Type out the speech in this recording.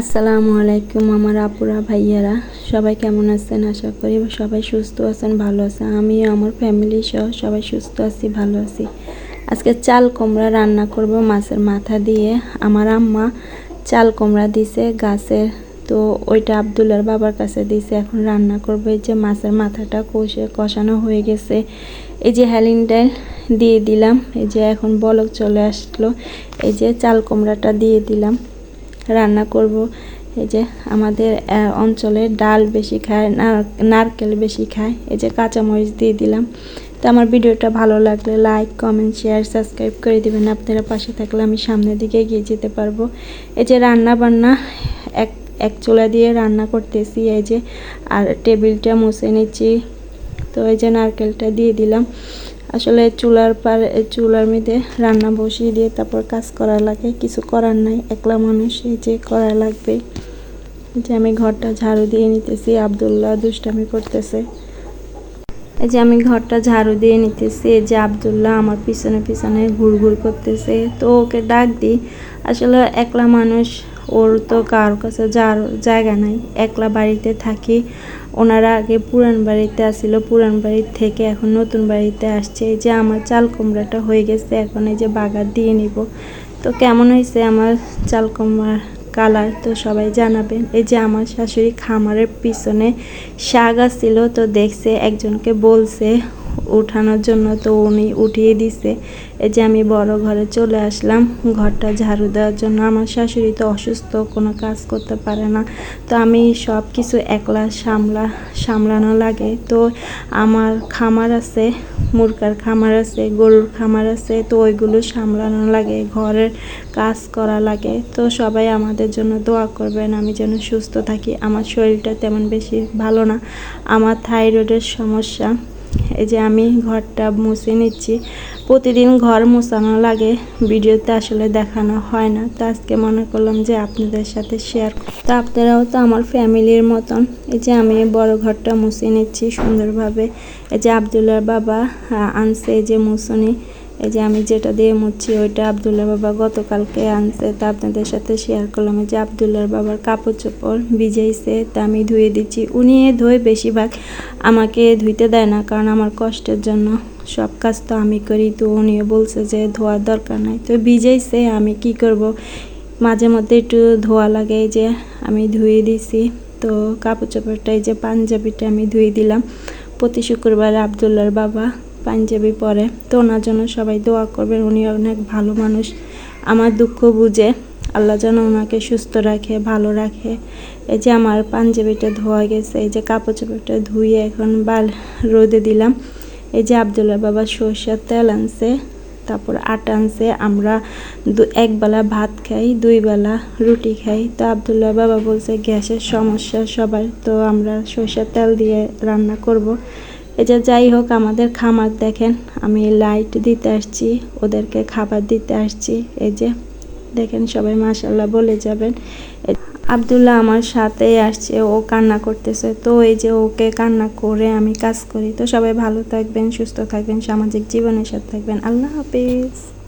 আসসালামু আলাইকুম আমার আপুরা, ভাইয়ারা। সবাই কেমন আছেন? আশা করি সবাই সুস্থ আছেন, ভালো আছেন। আমিও আমার ফ্যামিলি সহ সবাই সুস্থ আছি, ভালো আছি। আজকে চাল কুমড়া রান্না করব মাছের মাথা দিয়ে। আমার আম্মা চাল কুমড়া দিছে গাছের তো ওইটা আবদুল্লার বাবার কাছে দিছে। এখন রান্না করব। এই যে মাছের মাথাটা কষে, কষানো হয়ে গেছে। এই যে হ্যালিনটাইল দিয়ে দিলাম। এই যে এখন বলক চলে আসলো। এই যে চাল কুমড়াটা দিয়ে দিলাম। রান্না করব। এই যে আমাদের অঞ্চলে ডাল বেশি খায়, নার- নারকেল বেশি খায়। এই যে কাঁচামরিচ দিয়ে দিলাম। তো আমার ভিডিওটা ভালো লাগলে লাইক কমেন্ট শেয়ার সাবস্ক্রাইব করে দেবেন। আপনারা পাশে থাকলে আমি সামনের দিকে এগিয়ে যেতে পারব। এই যে রান্না বান্না এক এক চুলা দিয়ে রান্না করতেছি এই যে। আর টেবিলটা মুছে নিচ্ছি। তো এই যে নারকেলটা দিয়ে দিলাম। আসলে চুলার পার, চুলার মধ্যে রান্না বসিয়ে দিয়ে তারপর কাজ করা লাগে। কিছু করার নাই, একলা মানুষ, এই যে করা লাগবে। যে আমি ঘরটা ঝাড়ু দিয়ে নিতেছি, আবদুল্লাহ দুষ্টামি করতেছে। এই যে আমি ঘরটা ঝাড়ু দিয়ে নিতেছি যে আবদুল্লাহ আমার পিছনে পিছনে ঘুরঘুর করতেছে। তো ওকে ডাক দিই। আসলে একলা মানুষ ওর তো কারোর কাছে যার জায়গা নাই, একলা বাড়িতে থাকি। ওনারা আগে পুরান বাড়িতে আসছিল পুরান বাড়ি থেকে এখন নতুন বাড়িতে আসছে। এই যে আমার চাল কুমড়াটা হয়ে গেছে, এখন এই যে বাগার দিয়ে নিব। তো কেমন হয়েছে আমার চাল কুমড়ার কালার তো সবাই জানাবেন। এই যে আমার শাশুড়ি খামারের পিছনে শাক ছিল তো দেখছে একজনকে বলছে উঠানোর জন্য তো উনি উঠিয়ে দিছে। এই যে আমি বড় ঘরে চলে আসলাম, ঘরটা ঝাড়ু দেওয়ার জন্য। আমার শাশুড়ি তো অসুস্থ, কোনো কাজ করতে পারে না। তো আমি সব কিছু একলা সামলা, সামলানো লাগে। তো আমার খামার আছে, মুরগার খামার আছে, গরুর খামার আছে। তো ওইগুলো সামলানো লাগে, ঘরের কাজ করা লাগে। তো সবাই আমাদের জন্য দোয়া করবেন, আমি যেন সুস্থ থাকি। আমার শরীরটা তেমন বেশি ভালো না। আমার থাইরয়েডের সমস্যা। এই যে আমি ঘরটা মুছে নিচ্ছি। প্রতিদিন ঘর মোছানো লাগে, ভিডিওতে আসলে দেখানো হয় না। তো আজকে মনে করলাম যে আপনাদের সাথে শেয়ার তো আপনারাও তো আমার ফ্যামিলির মতন, এই যে আমি বড় ঘরটা মুছে নিচ্ছি সুন্দরভাবে। এই যে আবদুল্লার বাবা আনছে এই যে মুছনি। এই যে আমি যেটা দিয়ে মুছছি, ওইটা আবদুল্লার বাবা গতকালকে আনছে। তা আপনাদের সাথে শেয়ার করলাম। যে আবদুল্লার বাবার কাপড় চোপড় ভিজাইছে, তা আমি ধুয়ে দিচ্ছি। উনি ধুয়ে বেশিরভাগ আমাকে ধুইতে দেয় না, কারণ আমার কষ্টের জন্য সব কাজ তো আমি করি। তো উনিও বলছে যে ধোয়ার দরকার নাই। তো ভিজাইছে, আমি কি করব? মাঝে মধ্যে একটু ধোয়া লাগে যে আমি ধুয়ে দিছি। তো কাপড় চোপড়টা, এই যে পাঞ্জাবিটা আমি ধুয়ে দিলাম। প্রতি শুক্রবার আবদুল্লার বাবা পাঞ্জাবি পরে, তো ওনার জন্য সবাই দোয়া করবেন উনি অনেক ভালো মানুষ। আমার দুঃখ বুঝে আল্লাহ যেন ওনাকে সুস্থ রাখে, ভালো রাখে। এই যে আমার পাঞ্জাবিটা ধোয়া গেছে, এই যে কাপড় চোপড়টা ধুয়ে এখন বাল রোদে দিলাম। এই যে আবদুল্লাহ বাবা সরষের তেল আনছে, তারপর আটা আনছে। আমরা দু একবেলা ভাত খাই, দুই বেলা রুটি খাই। তো আবদুল্লাহ বাবা বলছে, গ্যাসের সমস্যা সবার। তো আমরা সরষের তেল দিয়ে রান্না করব। যে যাই হোক, আমাদের খামার দেখেন, আমি লাইট দিতে আসছি, ওদেরকে খাবার দিতে আসছি, এই যে, দেখেন সবাই মাসাল্লাহ বলে যাবেন। আবদুল্লাহ আমার সাথে আসছে, ও কান্না করতেছে, তো এই যে ওকে কান্না করে আমি কাজ করি। তো সবাই ভালো থাকবেন, সুস্থ থাকবেন, সামাজিক জীবনের সাথে থাকবেন। আল্লাহ হাফিজ।